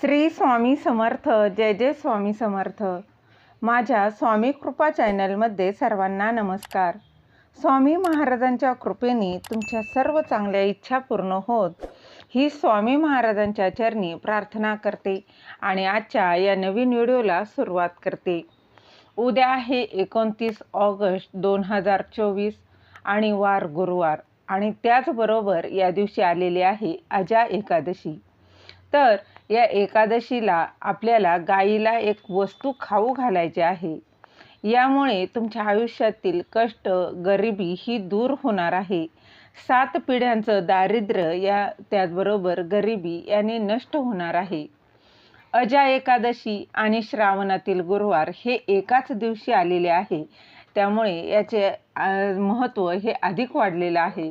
श्री स्वामी समर्थ जय जय स्वामी समर्थ. माझ्या स्वामी कृपा चॅनलमध्ये सर्वांना नमस्कार. स्वामी महाराजांच्या कृपेने तुमच्या सर्व चांगल्या इच्छा पूर्ण होत ही स्वामी महाराजांच्या चरणी प्रार्थना करते आणि आजच्या या नवीन व्हिडिओला सुरुवात करते. उद्या आहे एकोणतीस ऑगस्ट दोन हजार चोवीस आणि वार गुरुवार आणि त्याचबरोबर या दिवशी आलेली आहे अजा एकादशी. तर या एकादशीला आपल्याला गाईला एक वस्तू खाऊ घालायची आहे. यामुळे तुमच्या आयुष्यातील कष्ट गरिबी ही दूर होणार आहे. सात पिढ्यांचं दारिद्र्य या त्याचबरोबर गरिबी याने नष्ट होणार आहे. अजा एकादशी आणि श्रावणातील गुरुवार हे एकाच दिवशी आलेले आहे. त्यामुळे याचे महत्त्व हे अधिक वाढलेलं आहे.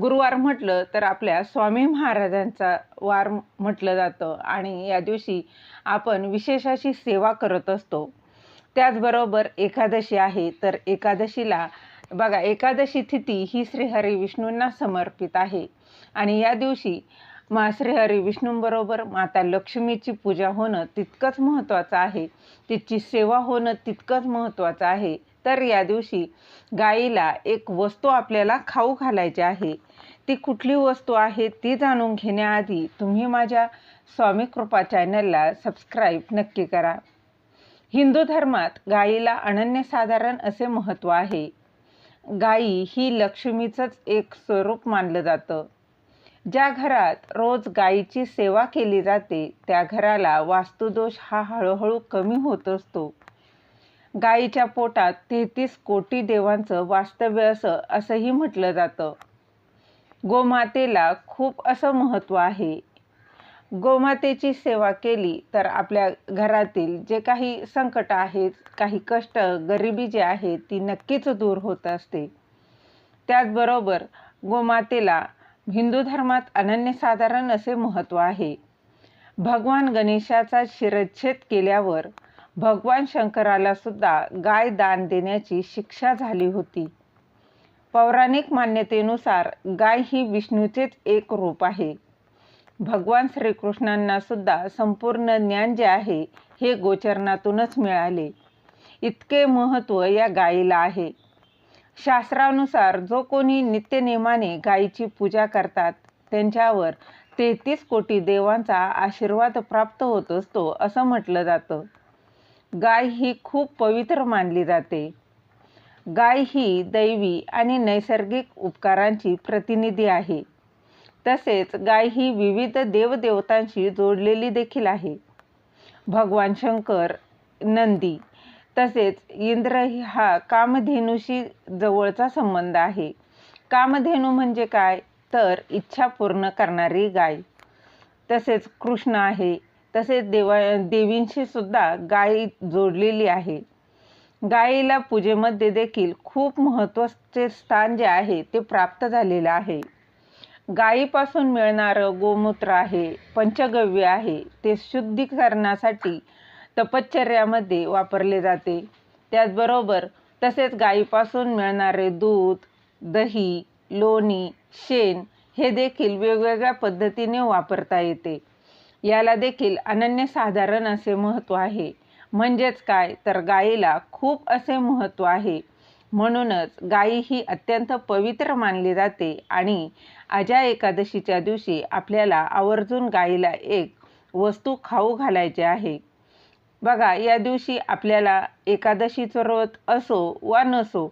गुरुवार म्हटलं तर आपल्या स्वामी महाराजांचा वार म्हटलं जातं आणि या दिवशी आपण विशेष अशी सेवा करत असतो. त्याचबरोबर एकादशी आहे तर एकादशीला बघा एकादशी तिथी ही श्रीहरी विष्णूंना समर्पित आहे. आणि या दिवशी मा श्रीहरी विष्णूंबरोबर माता लक्ष्मीची पूजा होणं तितकंच महत्त्वाचं आहे. तिची सेवा होणं तितकंच महत्त्वाचं आहे. तर या दिवशी गाईला एक वस्तू आपल्याला खाऊ घालायची आहे. ती कुठली वस्तू आहे ती जाणून घेण्याआधी तुम्ही माझ्या स्वामी कृपा चॅनलला सबस्क्राईब नक्की करा. हिंदू धर्मात गाईला अनन्यसाधारण असे महत्त्व आहे. गाई ही लक्ष्मीचंच एक स्वरूप मानलं जातं. ज्या घरात रोज गायीची सेवा केली जाते त्या घराला वास्तुदोष हा हळूहळू कमी होत असतो. गाईच्या पोटात तेहतीस कोटी देवांचं वास्तव्य असं असंही म्हटलं जातं. गोमातेला खूप असं महत्त्व आहे. गोमातेची सेवा केली तर आपल्या घरातील जे काही संकट आहेत काही कष्ट गरिबी जे आहे ती नक्कीच दूर होत असते. त्याचबरोबर गोमातेला हिंदू धर्मात अनन्यसाधारण असे महत्त्व आहे. भगवान गणेशाचा शिरच्छेद केल्यावर भगवान शंकराला सुद्धा गाय दान देण्याची शिक्षा झाली होती. पौराणिक मान्यतेनुसार गाय ही विष्णूचेच एक रूप आहे. भगवान श्रीकृष्णांना सुद्धा संपूर्ण ज्ञान जे आहे हे गोचरणातूनच मिळाले. इतके महत्त्व या गायीला आहे. शास्त्रानुसार जो कोणी नित्यनेमाने गायीची पूजा करतात त्यांच्यावर तेहतीस कोटी देवांचा आशीर्वाद प्राप्त होत असतो असं म्हटलं जातं. गाय ही खूप पवित्र मानली जाते. गाय ही दैवी आणि नैसर्गिक उपकारांची प्रतिनिधी आहे. तसेच गाय ही विविध देवदेवतांशी जोडलेली देखील आहे. भगवान शंकर नंदी तसेच इंद्र हा कामधेनूशी जवळचा संबंध आहे. कामधेनू म्हणजे काय? तर इच्छा पूर्ण करणारी गाय. तसेच कृष्ण आहे तसेच देवा देवींशी सुद्धा गाय जोडलेली आहे. गायीला पूजेमध्ये देखील खूप महत्त्वाचे स्थान जे आहे ते प्राप्त झालेलं आहे. गायीपासून मिळणारं गोमूत्र आहे पंचगव्य आहे ते शुद्धीकरणासाठी तपश्चर्यामध्ये वापरले जाते. त्याचबरोबर तसेच गायीपासून मिळणारे दूध दही लोणी शेण हे देखील वेगवेगळ्या पद्धतीने वापरता येते. याला देखील अनन्यसाधारण असे महत्त्व आहे. म्हणजेच काय? तर गायीला खूप असे महत्त्व आहे. म्हणूनच गायी ही अत्यंत पवित्र मानली जाते आणि अजा एकादशीच्या दिवशी आपल्याला आवर्जून गायीला एक वस्तू खाऊ घालायची आहे. बघा या दिवशी आपल्याला एकादशीचं व्रत असो वा नसो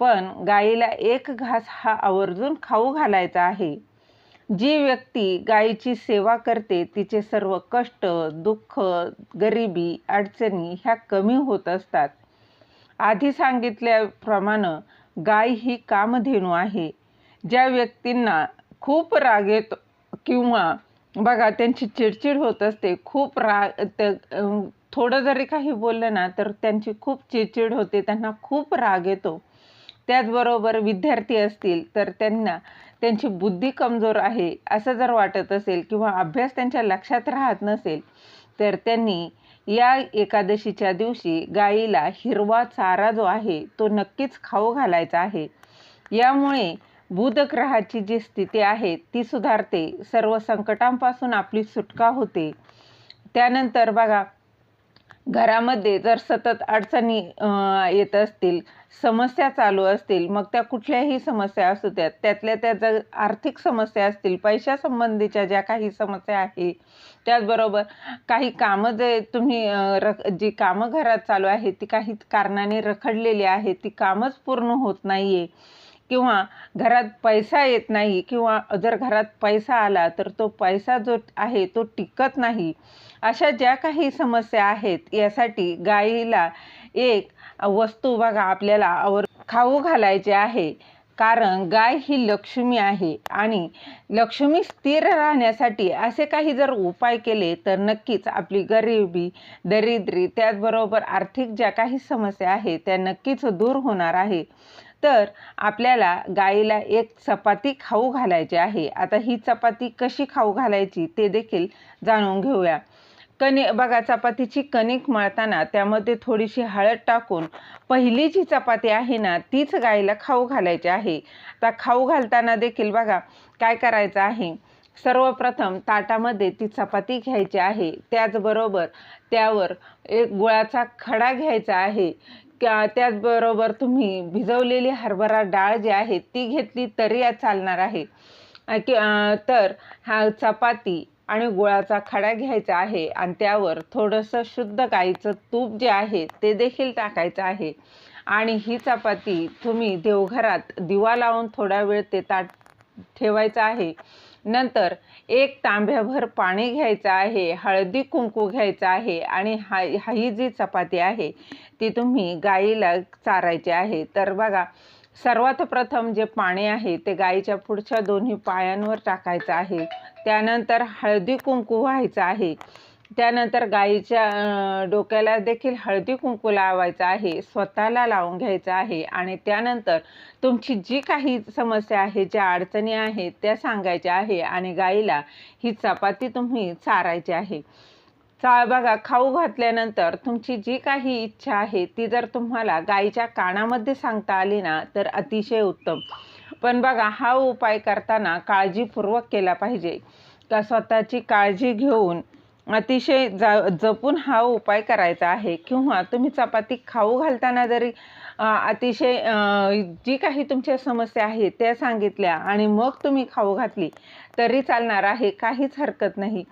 पण गायीला एक घास हा आवर्जून खाऊ घालायचा आहे. जी व्यक्ती गायीची सेवा करते तिचे सर्व कष्ट दुःख गरिबी अडचणी ह्या कमी होत असतात. आधी सांगितल्याप्रमाणे गाय ही कामधेनू आहे. ज्या व्यक्तींना खूप राग येतो किंवा बघा त्यांची चिडचिड होत असते खूप राग थोडं जरी काही बोललं ना तर त्यांची खूप चिडचिड होते त्यांना खूप राग येतो. त्याचबरोबर विद्यार्थी असतील तर त्यांना त्यांची बुद्धी कमजोर आहे असं जर वाटत असेल किंवा अभ्यास त्यांच्या लक्षात राहत नसेल तर त्यांनी या एकादशीच्या दिवशी गाईला हिरवा चारा जो आहे तो नक्कीच खाऊ घालायचा आहे. यामुळे बुधग्रहाची जी स्थिती आहे ती सुधारते. सर्व संकटांपासून आपली सुटका होते. त्यानंतर बघा घरामध्ये जर सतत अडचणी येत असतील समस्या चालू असतील मग त्या कुठल्याही समस्या असू द्यात. त्यातल्या त्या जर आर्थिक समस्या असतील पैशासंबंधीच्या ज्या काही समस्या आहे त्याचबरोबर काही कामं जे तुम्ही रख जी कामं घरात चालू आहेत ती काही कारणाने रखडलेली आहेत ती कामच पूर्ण होत नाहीये. किंवा घरात पैसा येत नाही किंवा जर घरात पैसा आला तर तो पैसा जो आहे तो टिकत नाही. अशा ज्या काही समस्या आहेत यासाठी गाईला एक वस्तू बघा आपल्याला आवर खाऊ घालायचे आहे. कारण गाय ही लक्ष्मी आहे आणि लक्ष्मी स्थिर राहण्यासाठी असे काही जर उपाय केले तर नक्कीच आपली गरिबी दरिद्री त्याचबरोबर आर्थिक ज्या काही समस्या आहेत त्या नक्कीच दूर होणार आहे. तर आपल्याला गाईला एक चपाती खाऊ घालायची आहे. आता ही चपाती कशी खाऊ घालायची ते देखील जाणून घेऊया. कणिक बघा चपातीची कणिक मळताना त्यामध्ये थोडीशी हळद टाकून पहिली जी चपाती आहे ना तीच गाईला खाऊ घालायची आहे. आता खाऊ घालताना देखील बघा काय करायचं आहे. सर्वप्रथम ताटामध्ये ती चपाती घ्यायची आहे. त्याचबरोबर त्यावर एक गुळाचा खडा घ्यायचा आहे. त्याचबरोबर तुम्ही भिजवलेली हरभरा डाळ जी आहे ती घेतली तरी चालणार आहे. कि- तर हा चपाती आणि गुळाचा खडा घ्यायचा आहे आणि त्यावर थोडंसं शुद्ध गाईचं तूप जे आहे ते देखील टाकायचं आहे. आणि ही चपाती तुम्ही देवघरात दिवा लावून थोडा वेळ ते ताट ठेवायचं आहे. नंतर एक तांब्याभर पाणी घ्यायचं आहे हळदी कुंकू घ्यायचं आहे आणि हा ही जी चपाती आहे ती तुम्ही गाईला चारायची आहे. तर बघा सर्वात प्रथम जे पाणी आहे ते गाईच्या पुढच्या दोन्ही पायांवर टाकायचं आहे. त्यानंतर हळदी कुंकू व्हायचं आहे. त्यानंतर गाईच्या डोक्याला देखील हळदी कुंकू लावायचं आहे स्वतःला लावून घ्यायचं आहे आणि त्यानंतर तुमची जी काही समस्या आहे ज्या अडचणी आहेत त्या सांगायच्या आहे आणि गाईला ही चपाती तुम्ही चारायची आहे. चा बघा खाऊ घातल्यानंतर तुमची जी काही इच्छा आहे ती जर तुम्हाला गाईच्या कानामध्ये सांगता आली ना तर अतिशय उत्तम. पण बघा हा उपाय करताना काळजीपूर्वक केला पाहिजे. का स्वतःची काळजी घेऊन अतिशय जा जपून हा उपाय करायचा आहे. किंवा तुम्ही चपाती खाऊ घालताना जरी अतिशय जी काही तुमच्या समस्या आहेत त्या सांगितल्या आणि मग तुम्ही खाऊ घातली तरी चालणार आहे. काहीच हरकत नाही.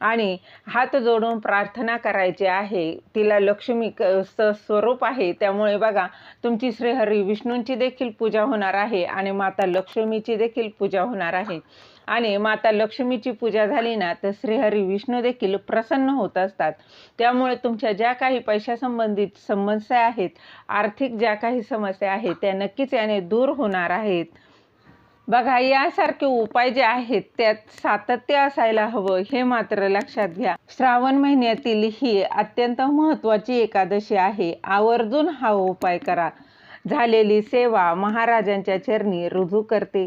आणि हात जोडून प्रार्थना करायची आहे. तिला लक्ष्मी क स स्वरूप आहे. त्यामुळे बघा तुमची श्रीहरी विष्णूंची देखील पूजा होणार आहे आणि माता लक्ष्मीची देखील पूजा होणार आहे. आणि माता लक्ष्मीची पूजा झाली ना तर श्रीहरी विष्णू देखील प्रसन्न होत असतात. त्यामुळे तुमच्या ज्या काही पैशासंबंधित समस्या आहेत आर्थिक ज्या काही समस्या आहेत त्या नक्कीच याने दूर होणार आहेत. बघा यासारखे उपाय जे आहेत त्यात सातत्य असायला हवं हे मात्र लक्षात घ्या. श्रावण महिन्यातील ही अत्यंत महत्त्वाची एकादशी आहे. आवर्जून हा उपाय करा. झालेली सेवा महाराजांच्या चरणी रुजू करते.